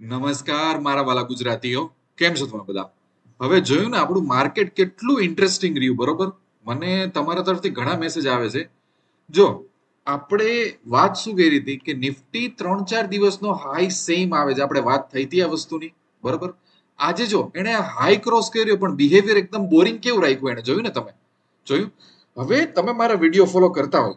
નમસ્કાર, મારા વાલા ગુજરાતીઓ. કેમ છો તમે બધા? હવે જોયું ને, આપણું માર્કેટ કેટલું ઇન્ટરેસ્ટિંગ રહ્યું, બરોબર? મને તમારા તરફથી ઘણા મેસેજ આવે છે. જો, આપણે વાત શું કરી હતી કે નિફ્ટી ત્રણ ચાર દિવસનો હાઈ સેમ આવે છે. આપણે વાત થઈ હતી આ વસ્તુની, બરોબર? આજે જો, એણે હાઈ ક્રોસ કર્યો, પણ બિહેવિયર એકદમ બોરિંગ કેવું રાખ્યું એને જોયું ને તમે? જોયું? હવે તમે મારા વીડિયો ફોલો કરતા હોય,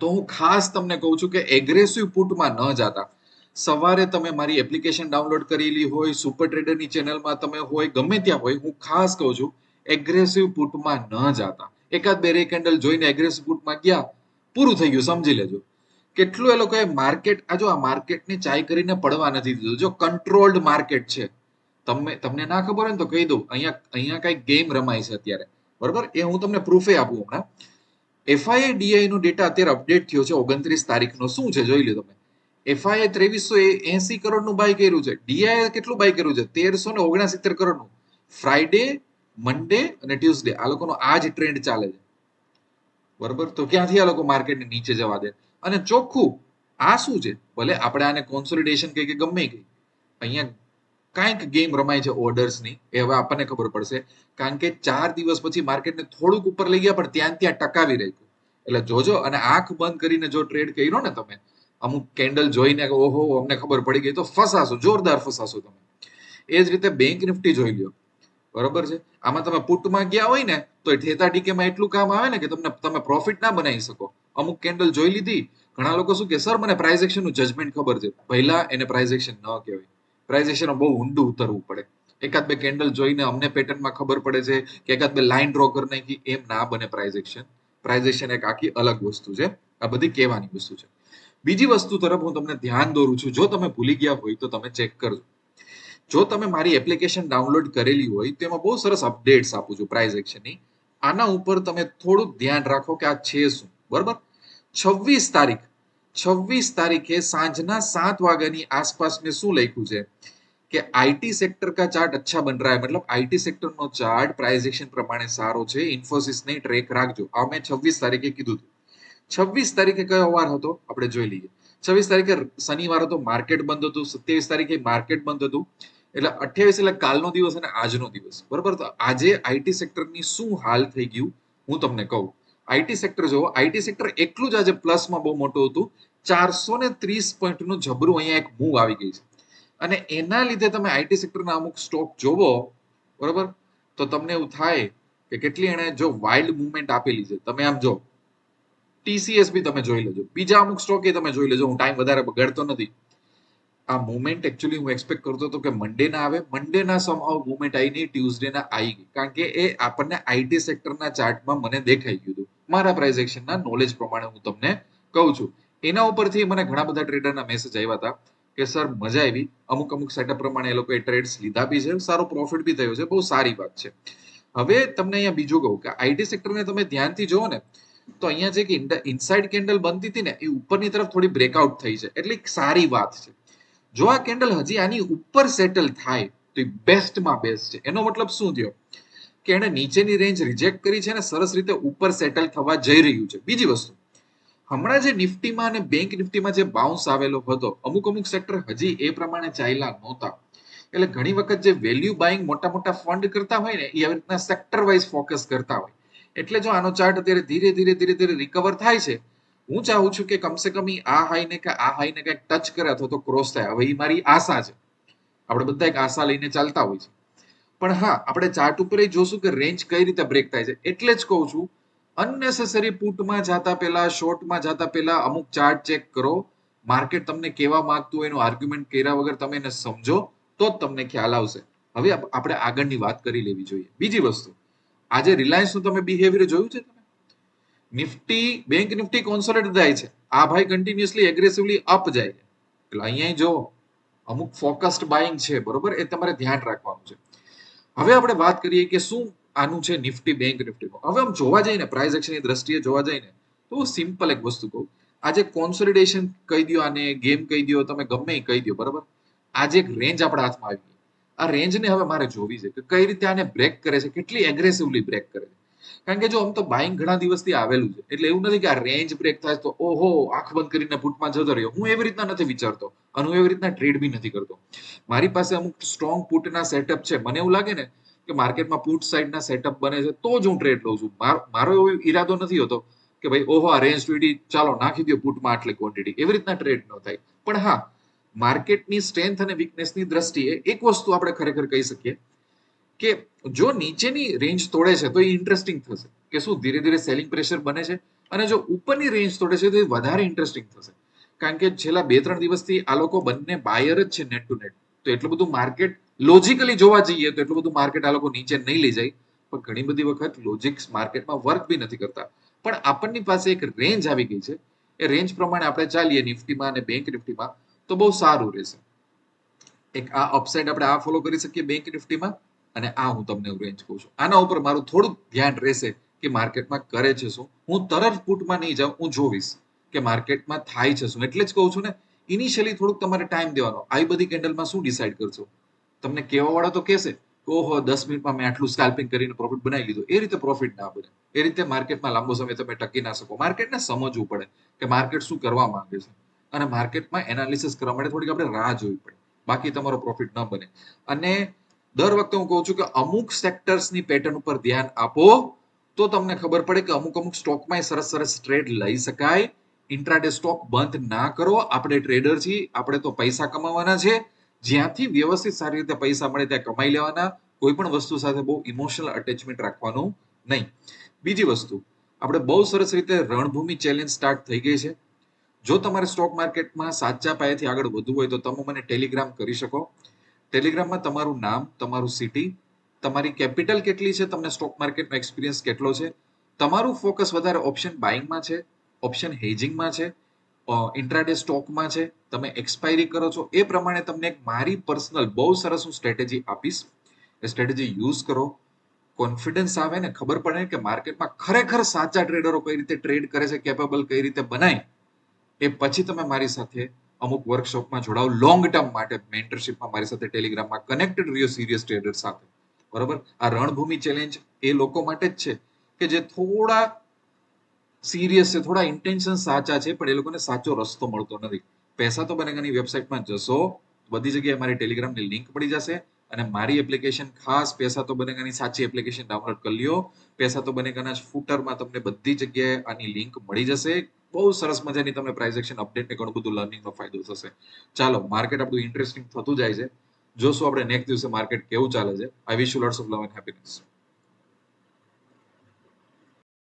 તો હું ખાસ તમને કહું છું કે એગ્રેસિવ પુટમાં ન જાતા. સવારે તમે મારી એપ્લિકેશન ડાઉનલોડ કરેલી હોય સુપર ટ્રેડરની ચેનલમાં તમે હોય, ગમે ત્યાં હોય, હું ખાસ કહું છું એગ્રેસિવ પુટમાં ન જાતા. એકાદ બે કેન્ડલ જોઈને એગ્રેસિવ પુટમાં ગયા, પૂરું થઈ ગયું, સમજી લેજો. કેટલું એ લોકોએ માર્કેટ આ જો આ માર્કેટને ચાય કરીને પડવા નથી દીધું, જો કંટ્રોલ્ડ માર્કેટ છે. તમે તમને ના ખબર હોય ને તો કહી દઉં, અહીંયા અહીંયા કઈ ગેમ રમાય છે અત્યારે. બરોબર? એ હું તમને પ્રૂફે આપું હમણાં. એફઆઈએ ડીઆઈ નો ડેટા અત્યારે અપડેટ થયો છે ઓગણત્રીસ તારીખનો. શું છે? જોઈ લો તમે. એફઆઈએ ત્રેવીસો એસી કરોડનું બાય કર્યું છે. ડીઆઈએ કેટલું બાય કર્યું છે? તેરસો ને ઓગણસિત્તેર કરોડનું. ફ્રાઈડે મંડે અને ટ્યુઝડે આ લોકોનો આ જ ટ્રેન્ડ ચાલે છે. બરોબર? તો ક્યાંથી આ લોકો માર્કેટને નીચે જવા દે? અને ચોખ્ખું, આ શું છે? ભલે આપણે આને કોન્સોલિડેશન કહી કે ગમે કઈ અહીંયા કાંઈક ગેમ રમાય છે ઓર્ડર્સની એ હવે આપણને ખબર પડશે. કારણ કે ચાર દિવસ પછી માર્કેટને થોડુંક ઉપર લઈ ગયા, પણ ત્યાં ત્યાં ટકાવી રાખ્યું. એટલે જોજો, અને આંખ બંધ કરીને જો ટ્રેડ કર્યો ને તમે અમુક કેન્ડલ જોઈને ઓહો, અમને ખબર પડી ગઈ. તો ફસાશો, જોરદાર ફસાશો તમે. એ જ રીતે બેંક નિફ્ટી જોઈ લો બરોબર છે? આમાં તમે પુટમાં ગયા હોય ને, તો ઠેતા ડીકેમાં એટલું કામ આવે ને કે તમને, તમે પ્રોફિટ ના બનાવી શકો. અમુક કેન્ડલ જોઈ લીધી. ઘણા લોકો શું કે, સર, મને પ્રાઇઝ એક્શનનું જજમેન્ટ ખબર છે. પહેલા એને પ્રાઇઝ એક્શન ન કહેવાય. પ્રાઇઝ એક્શન બહુ ઊંડું ઉતરવું પડે. એકાદ બે કેન્ડલ જોઈને અમને પેટર્નમાં ખબર પડે છે કે એકાદ બે લાઇન ડ્રો કરી નાખી, એમ ના બને પ્રાઇઝ એક્શન પ્રાઇઝ એક્શન એક આખી અલગ વસ્તુ છે. આ બધી કહેવાની વસ્તુ છે. બીજી વસ્તુ તરફ હું તમને ધ્યાન દોરું છું. જો તમે ભૂલી ગયા હોય તો તમે ચેક કરજો. જો તમે મારી એપ્લિકેશન ડાઉનલોડ કરેલી હોય તો એમાં બહુ સરસ અપડેટ્સ આપું છું પ્રાઇઝ એક્શનની આના ઉપર તમે થોડુંક ધ્યાન રાખો કે આ છે શું. બરાબર? છવ્વીસ તારીખ. છવ્વીસ તારીખે સાંજના સાત વાગ્યાની આસપાસ મેં શું લખ્યું છે? કે આઈટી સેક્ટર કા ચાર્ટ અચ્છા બન રહા હે. મતલબ આઈટી સેક્ટરનો ચાર્ટ પ્રાઇઝેશન પ્રમાણે સારો છે. ઇન્ફોસિસ ઇન્ફોસિસને ટ્રેક રાખજો. આ મેં છવ્વીસ તારીખે કીધું હતું. છવ્વીસ તારીખે કયો વાર હતો? આપણે જોઈ લઈએ. છવ્વીસ તારીખે શનિવાર હતો, માર્કેટ બંધ હતું, સત્યાવીસ તારીખે માર્કેટ બંધ હતું. એટલે અઠ્યાવીસ એટલે કાલનો દિવસ અને આજનો દિવસ. બરોબર? તો આજે આઈટી સેક્ટરની શું હાલ થઈ ગયું? હું તમને કહું. આઈટી સેક્ટર જોવો આઈટી સેક્ટર એટલું જ આજે પ્લસમાં બહુ મોટું હતું. ચારસો ને ત્રીસ પોઈન્ટનું જબરું અહીંયા એક મૂવ આવી ગઈ છે. અને એના લીધે તમે આઈટી સેક્ટરના અમુક સ્ટોક જોવો, બરોબર? તો તમને એવું થાય કે કેટલી એને જો વાઇલ્ડ મુવમેન્ટ આપેલી છે. તમે આમ જો ટીસીએસ બી તમે જોઈ લેજો. બીજા અમુક સ્ટોક એ તમે જોઈ લેજો. હું ટાઈમ વધારે બગાડતો નથી. આ મુવમેન્ટ એકચ્યુઅલી હું એક્સપેક્ટ કરતો હતો કે મંડે ના આવે. મંડે ના સમહાવ મુવમેન્ટ આવી નહીં. ટ્યુઝડે ના આવી ગઈ. કારણ કે એ આપણને આઈટી સેક્ટરના ચાર્ટમાં મને દેખાઈ ગયું હતું. મારા પ્રાઇઝ એક્શનના નોલેજ પ્રમાણે હું તમને કહું છું. એના ઉપરથી મને ઘણા બધા ટ્રેડરના મેસેજ આવ્યા હતા કે સર મજા આવી. અમુક અમુક સેટઅપ પ્રમાણે એ લોકોએ ટ્રેડ્સ લીધા બી છે. સારો પ્રોફિટ બી થયો છે. બહુ સારી વાત છે. હવે તમને અહીંયા બીજું કહું કે આઈટી સેક્ટરને તમે ધ્યાનથી જુઓ ને તો અહીંયા જે કે ઇનસાઇડ કેન્ડલ બનતી હતી ને, એ ઉપરની તરફ થોડી બ્રેકઆઉટ થઈ છે. એટલે સારી વાત છે. જો આ કેન્ડલ હજી આની ઉપર સેટલ થાય, તો એ બેસ્ટમાં બેસ્ટ છે. એનો મતલબ શું થયો? કે એને નીચેની રેન્જ રિજેક્ટ કરી છે અને સરસ રીતે ઉપર સેટલ થવા જઈ રહ્યું છે. બીજી વસ્તુ, હમણાં જે નિફ્ટીમાં અને બેંક નિફ્ટીમાં જે બાઉન્સ આવેલો હતો, અમુક અમુક સેક્ટર હજી એ પ્રમાણે ચાલ્યા નહોતા. એટલે ઘણી વખત જે વેલ્યુ બાઇંગ મોટા મોટા ફંડ કરતા હોય ને, એ આવી રીતના સેક્ટર વાઇઝ ફોકસ કરતા હોય. એટલે જો આનો ચાર્ટ અત્યારે ધીરે ધીરે ધીરે ધીરે રિકવર થાય છે, હું ચાહું છું કે કમસે કમ આ હાઈને કે આ હાઈને કંઈક ટચ કરે અથવા તો ક્રોસ થાય. હવે એ મારી આશા છે. આપણે બધા એક આશા લઈને ચાલતા હોય છે. પણ હા, આપણે ચાર્ટ ઉપર એ જોશું કે રેન્જ કઈ રીતે બ્રેક થાય છે. એટલે જ કહું છું અનનેસેસરી પુટમાં જતા પહેલા શોર્ટમાં જતા પહેલા અમુક ચાર્ટ ચેક કરો. માર્કેટ તમને કેવા માંગતું હોય એનું આર્ગ્યુમેન્ટ કર્યા વગર તમે એને સમજો, તો જ તમને ખ્યાલ આવશે. હવે આપણે આગળની વાત કરી લેવી જોઈએ. બીજી વસ્તુ આજે રિલાયન્સનું તમે બિહેવિયર જોયું છે તમે? નિફ્ટી, બેંક નિફ્ટી કોન્સોલેટ થાય છે. આ ભાઈ કન્ટિન્યુઅસલી એગ્રેસિવલી અપ જાય એટલે અહીંયા જો અમુક ફોકસ્ડ બાઇંગ છે, બરોબર? એ તમારે ધ્યાન રાખવાનું છે. હવે આપણે વાત કરીએ કે શું આનું છે નિફ્ટી, બેંક નિફ્ટીમાં હવે આમ જોવા જઈને પ્રાઇઝ એક્શનની દ્રષ્ટિએ જોવા જઈને તો સિમ્પલ એક વસ્તુ કહું. આજે કોન્સોલિડેશન કહી દો આને ગેમ કહી દો તમે ગમે કહી દો બરાબર? આજે એક રેન્જ આપણા હાથમાં આવી આ રેન્જને હવે મારે જોવી છે કે કઈ રીતે આને બ્રેક કરે છે, કેટલી એગ્રેસિવલી બ્રેક કરે છે. કારણ કે જો આમ તો બાઇંગ ઘણા દિવસથી આવેલું છે, એટલે એવું નથી કે આ રેન્જ બ્રેક થાય તો, ઓહો, આંખ બંધ કરીને પુટમાં જતો રહ્યો. હું એવી રીતના નથી વિચારતો અને હું એવી રીતના ટ્રેડ બી નથી કરતો. મારી પાસે અમુક સ્ટ્રોંગ પુટના સેટઅપ છે. મને એવું લાગે ને કે માર્કેટમાં પુટ સાઈડના સેટઅપ બને છે, તો જ હું ટ્રેડ લઉં છું. માર- એવો ઈરાદો નથી હોતો કે ભાઈ, ઓહો, આ રેન્જ ટ્વેન્ટી ચાલો, નાખી દો પુટમાં આટલી ક્વોન્ટિટી એવી રીતના ટ્રેડ ન થાય. પણ હા માર્કેટની સ્ટ્રેન્થ અને વીકનેસની દ્રષ્ટિએ એક વસ્તુ આપણે ખરેખર કહી શકીએ કે જો નીચેની રેન્જ તોડે છે તો એ ઇન્ટરેસ્ટિંગ થશે કે શું ધીરે ધીરે સેલિંગ પ્રેશર બને છે અને જો ઉપરની રેન્જ તોડે છે તો એ વધારે ઇન્ટરેસ્ટિંગ થશે. કારણ કે છેલ્લા બે ત્રણ દિવસથી આ લોકો બંને બાયર જ છે નેટ ટુ નેટ તો એટલું બધું માર્કેટ લોજિકલી જોવા જઈએ તો એટલું બધું માર્કેટ આ લોકો નીચે નહીં લઈ જાય. પણ ઘણી બધી વખત લોજિક્સ માર્કેટમાં વર્ક બી નથી કરતા. પણ આપણની પાસે એક રેન્જ આવી ગઈ છે. એ રેન્જ પ્રમાણે આપણે ચાલીએ નિફ્ટીમાં અને બેંક નિફ્ટીમાં. તો બહુ સારું રહેશે. એક આ અપસાઇડ આપણે આ ફોલો કરી શકીએ બેંક નિફ્ટીમાં અને આ હું તમને રેન્જ કહું છું. આના ઉપર મારું થોડુંક ધ્યાન રહેશે કે માર્કેટમાં કરે છે શું. હું તરત પુટમાં નહીં જાઉં, હું જોઈશ કે માર્કેટમાં થાય છે શું. એટલે જ કહું છું ને ઇનિશિયલી થોડુંક તમારે ટાઈમ દેવાનો. આવી બધી કેન્ડલમાં શું ડિસાઈડ કરશો? તમને કેવા વાળા તો કહેશે ઓહો, દસ મિનિટમાં મેં આટલું સ્કાલ્પિંગ કરીને પ્રોફિટ બનાવી લીધું. એ રીતે પ્રોફિટ ના બને. એ રીતે માર્કેટમાં લાંબો સમય તમે ટકી ના શકો. માર્કેટને સમજવું પડે કે માર્કેટ શું કરવા માંગે છે. અને માર્કેટમાં એનાલિસિસ કરવા માટે થોડીક આપણે રાહ જોવી પડે. બાકી તમારો પ્રોફિટ ન બને. અને દર વખતે હું કહું છું કે અમુક સેક્ટર્સની પેટર્ન ઉપર ધ્યાન આપો, તો તમને ખબર પડે કે અમુક અમુક સ્ટોકમાં સરસ સરસ ટ્રેડ લઈ શકાય. ઇન્ટ્રાડે સ્ટોક બંધ ના કરો. આપણે ટ્રેડર છીએ, આપણે તો પૈસા કમાવાના છે. જ્યાંથી વ્યવસ્થિત સારી રીતે પૈસા મળે ત્યાં કમાઈ લેવાના. કોઈ પણ વસ્તુ સાથે બહુ ઇમોશનલ અટેચમેન્ટ રાખવાનું નહીં. બીજી વસ્તુ, આપણે બહુ સરસ રીતે રણભૂમિ ચેલેન્જ સ્ટાર્ટ થઈ ગઈ છે. જો તમારે સ્ટોક માર્કેટમાં સાચા પાયેથી આગળ વધવું હોય તો તમે મને ટેલિગ્રામ કરી શકો. ટેલિગ્રામમાં તમારું નામ, તમારું સિટી તમારી કેપિટલ કેટલી છે, તમને સ્ટોક માર્કેટનો એક્સપિરિયન્સ કેટલો છે. તમારું ફોકસ વધારે ઓપ્શન બાઇંગમાં છે ઓપ્શન હેજિંગમાં છે ઇન્ટ્રાડે સ્ટોકમાં છે. તમે એક્સપાયરી કરો છો. એ પ્રમાણે તમને એક મારી પર્સનલ બહુ સરસ હું સ્ટ્રેટેજી આપીશ. એ સ્ટ્રેટેજી યુઝ કરો. કોન્ફિડન્સ આવે ને ખબર પડે કે માર્કેટમાં ખરેખર સાચા ટ્રેડરો કઈ રીતે ટ્રેડ કરે છે કેપેબલ કઈ રીતે બનાય. એ પછી તમે મારી સાથે અમુક વર્કશોપમાં જોડાઓ લોંગ ટર્મ માટે મેન્ટરશિપમાં મારી સાથે ટેલિગ્રામમાં કનેક્ટેડ રહ્યો સિરિયસ ટ્રેડર સાથે. બરોબર? આ રણભૂમિ ચેલેન્જ એ લોકો માટે જ છે કે જે થોડા સિરિયસ છે, થોડા ઇન્ટેન્શન સાચા છે, પણ એ લોકોને સાચો રસ્તો મળતો નથી. પૈસા તો બનેગાની વેબસાઇટમાં જશો, બધી જગ્યાએ મારી ટેલિગ્રામની લિંક મળી જશે અને મારી એપ્લિકેશન ખાસ પૈસા તો બનેગાની સાચી એપ્લિકેશન ડાઉનલોડ કરી લ્યો. પૈસા તો બનેગાના ફૂટરમાં તમને બધી જગ્યાએ આની લિંક મળી જશે. બહુ સરસ મજાની તમને પ્રાઇઝ એક્શન અપડેટ ને ઘણું બધું લર્નિંગનો ફાયદો થશે. ચાલો માર્કેટ આપણું ઇન્ટરેસ્ટિંગ થતું જાય છે. જોશું આપણે નેક્સ્ટ દિવસે માર્કેટ કેવું ચાલે છે. I wish you lots of love and happiness